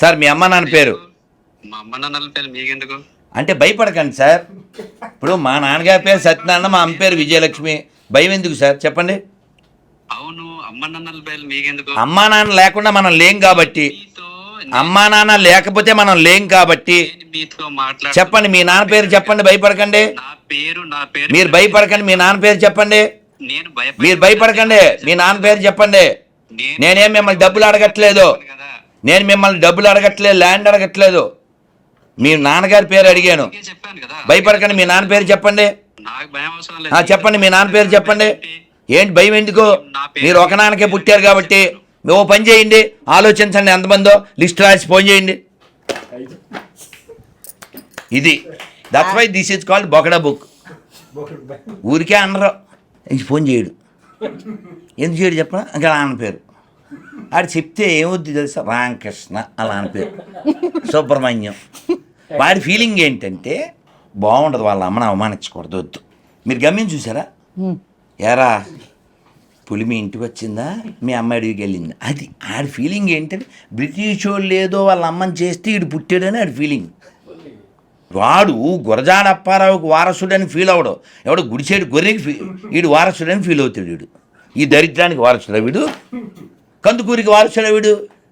Sir మీ అమ్మ నాన్న పేరు? మా అమ్మ నాన్నల పేరు మీకెందుకు? అంటే భయపడకండి సార్. ఇప్పుడు మా నాన్నగారి పేరు సత్యనారాయణ మా అమ్మ పేరు విజయలక్ష్మి. భయం ఎందుకు సార్? చెప్పండి. అవును అమ్మ నాన్నల పేరు మీకెందుకు? అమ్మా నాన్న లేకుండా మనం లేం కాబట్టి. అమ్మా నాన్న లేకపోతే మనం లేం కాబట్టి. నేను మీతో మాట్లాడు చెప్పండి మీ నాన్న పేరు చెప్పండి భయపడకండి. నా పేరు నా పేరు మీరు భయపడకండి మీ నాన్న పేరు చెప్పండి. నేను భయపడి మీరు భయపడకండి మీ నాన్న పేరు చెప్పండి. నేను మిమ్మల్ని డబ్బులు అడగట్లేదు. నేను మిమ్మల్ని డబ్బులు అడగట్లేదు ల్యాండ్ అడగట్లేదు. మీ నాన్నగారి పేరు అడిగాను. భయపడకండి మీ నాన్న పేరు చెప్పండి. చెప్పండి మీ నాన్న పేరు చెప్పండి. ఏంటి భయం ఎందుకు? మీరు ఒక నాన్నకే పుట్టారు కాబట్టి ఓ పని చేయండి ఆలోచించండి ఎంతమందో లిస్ట్ రాసి ఫోన్ చేయండి. ఇది. That's why this is called బొకడా book. ఊరికే అనరు. ఫోన్ చేయడు. ఎందుకు చేయడు చెప్పనా? ఇంకా నాన్న పేరు. ఆడు చెప్తే ఏమవుద్ది తెలుసా? రామకృష్ణ అలా అని పేరు సుబ్రహ్మణ్యం. వాడి ఫీలింగ్ ఏంటంటే బాగుండదు వాళ్ళ అమ్మని అవమానించకూడదు వద్దు. మీరు గమ్యం చూసారా? ఎరా పులి మీ ఇంటికి వచ్చిందా? మీ అమ్మ అడిగికి వెళ్ళింది? అది ఆడి ఫీలింగ్ ఏంటంటే బ్రిటిష్ వాళ్ళు ఏదో వాళ్ళ అమ్మని చేస్తే ఈడు పుట్టాడని ఆడి ఫీలింగ్ వాడు గురజాడ అప్పారావుకి వారసుడని ఫీల్ అవడు ఎవడు గుడిసేడు గొర్రెకి ఫీ వీడు వారసుడని ఫీల్ అవుతాడు వీడు ఈ దరిద్రానికి వారసుడా వీడు కందుకూరికి వారసుడా వీడు